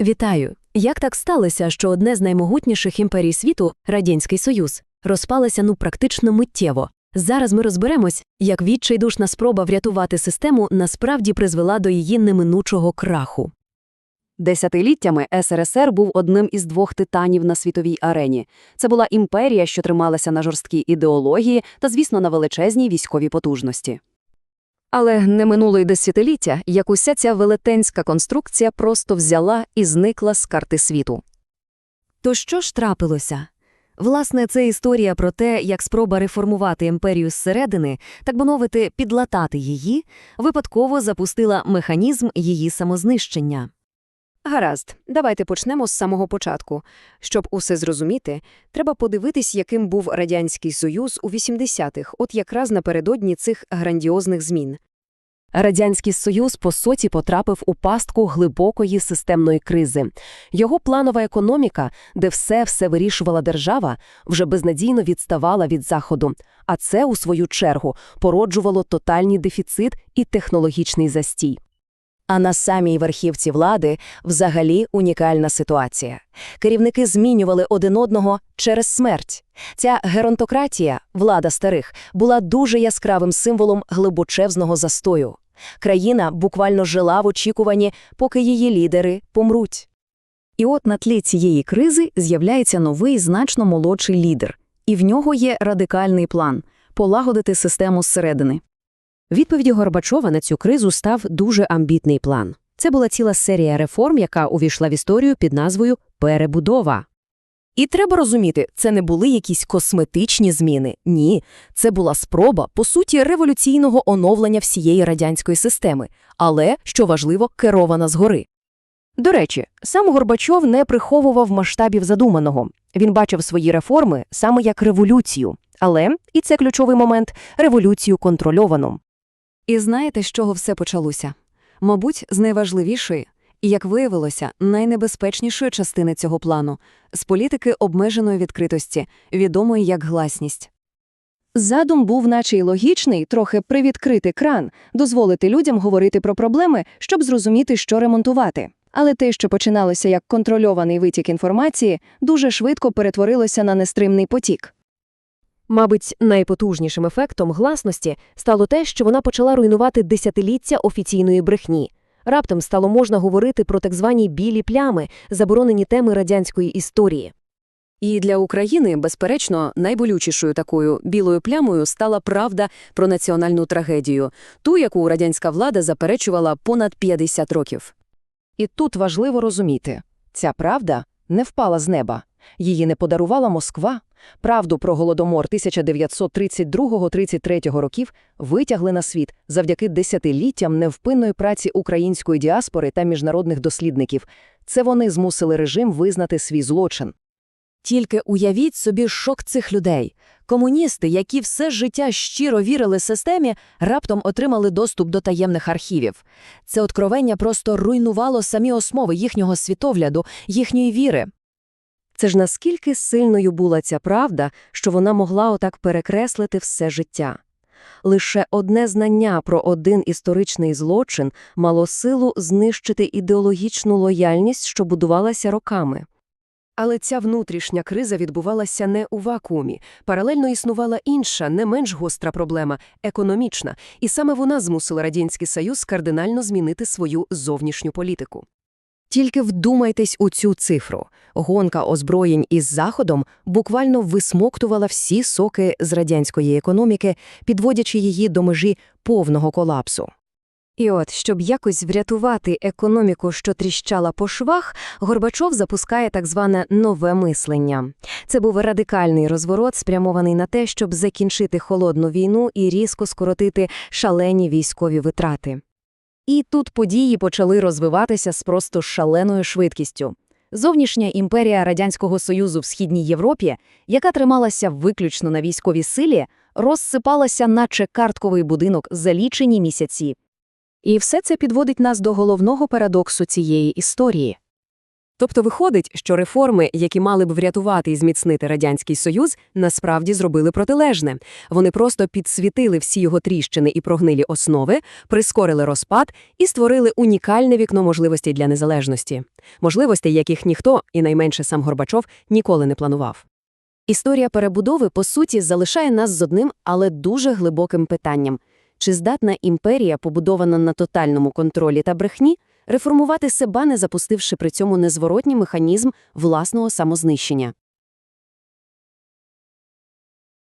Вітаю! Як так сталося, що одне з наймогутніших імперій світу, Радянський Союз, розпалося ну практично миттєво? Зараз ми розберемось, як відчайдушна спроба врятувати систему насправді призвела до її неминучого краху. Десятиліттями СРСР був одним із двох титанів на світовій арені. Це була імперія, що трималася на жорсткій ідеології та, звісно, на величезній військовій потужності. Але не минуло й десятиліття, як уся ця велетенська конструкція просто взяла і зникла з карти світу. То що ж трапилося? Власне, це історія про те, як спроба реформувати імперію зсередини, так би мовити, підлатати її, випадково запустила механізм її самознищення. Гаразд, давайте почнемо з самого початку. Щоб усе зрозуміти, треба подивитись, яким був Радянський Союз у 80-х, от якраз напередодні цих грандіозних змін. Радянський Союз, по суті, потрапив у пастку глибокої системної кризи. Його планова економіка, де все-все вирішувала держава, вже безнадійно відставала від Заходу, а це, у свою чергу, породжувало тотальний дефіцит і технологічний застій. А на самій верхівці влади взагалі унікальна ситуація. Керівники змінювали один одного через смерть. Ця геронтократія, влада старих, була дуже яскравим символом глибочезного застою. Країна буквально жила в очікуванні, поки її лідери помруть. І от на тлі цієї кризи з'являється новий, значно молодший лідер. І в нього є радикальний план – полагодити систему зсередини. Відповіддю Горбачова на цю кризу став дуже амбітний план. Це була ціла серія реформ, яка увійшла в історію під назвою «Перебудова». І треба розуміти, це не були якісь косметичні зміни. Ні, це була спроба, по суті, революційного оновлення всієї радянської системи, але, що важливо, керована згори. До речі, сам Горбачов не приховував масштабів задуманого. Він бачив свої реформи саме як революцію, але, і це ключовий момент, революцію контрольовану. І знаєте, з чого все почалося? Мабуть, з найважливішої, і, як виявилося, найнебезпечнішої частини цього плану – з політики обмеженої відкритості, відомої як гласність. Задум був наче й логічний, трохи привідкрити кран, дозволити людям говорити про проблеми, щоб зрозуміти, що ремонтувати. Але те, що починалося як контрольований витік інформації, дуже швидко перетворилося на нестримний потік. Мабуть, найпотужнішим ефектом гласності стало те, що вона почала руйнувати десятиліття офіційної брехні. Раптом стало можна говорити про так звані білі плями, заборонені теми радянської історії. І для України, безперечно, найболючішою такою білою плямою стала правда про національну трагедію, ту, яку радянська влада заперечувала понад 50 років. І тут важливо розуміти, ця правда не впала з неба. Її не подарувала Москва. Правду про Голодомор 1932-33 років витягли на світ завдяки десятиліттям невпинної праці української діаспори та міжнародних дослідників. Це вони змусили режим визнати свій злочин. Тільки уявіть собі шок цих людей. Комуністи, які все життя щиро вірили системі, раптом отримали доступ до таємних архівів. Це откровення просто руйнувало самі основи їхнього світогляду, їхньої віри. Це ж наскільки сильною була ця правда, що вона могла отак перекреслити все життя. Лише одне знання про один історичний злочин мало силу знищити ідеологічну лояльність, що будувалася роками. Але ця внутрішня криза відбувалася не у вакуумі. Паралельно існувала інша, не менш гостра проблема – економічна, і саме вона змусила Радянський Союз кардинально змінити свою зовнішню політику. Тільки вдумайтесь у цю цифру. Гонка озброєнь із Заходом буквально висмоктувала всі соки з радянської економіки, підводячи її до межі повного колапсу. І от, щоб якось врятувати економіку, що тріщала по швах, Горбачов запускає так зване нове мислення. Це був радикальний розворот, спрямований на те, щоб закінчити холодну війну і різко скоротити шалені військові витрати. І тут події почали розвиватися з просто шаленою швидкістю. Зовнішня імперія Радянського Союзу в Східній Європі, яка трималася виключно на військовій силі, розсипалася наче картковий будинок за лічені місяці. І все це підводить нас до головного парадоксу цієї історії. Тобто виходить, що реформи, які мали б врятувати і зміцнити Радянський Союз, насправді зробили протилежне. Вони просто підсвітили всі його тріщини і прогнилі основи, прискорили розпад і створили унікальне вікно можливостей для незалежності. Можливостей, яких ніхто, і найменше сам Горбачов, ніколи не планував. Історія перебудови, по суті, залишає нас з одним, але дуже глибоким питанням. Чи здатна імперія, побудована на тотальному контролі та брехні, реформувати себе, не запустивши при цьому незворотній механізм власного самознищення?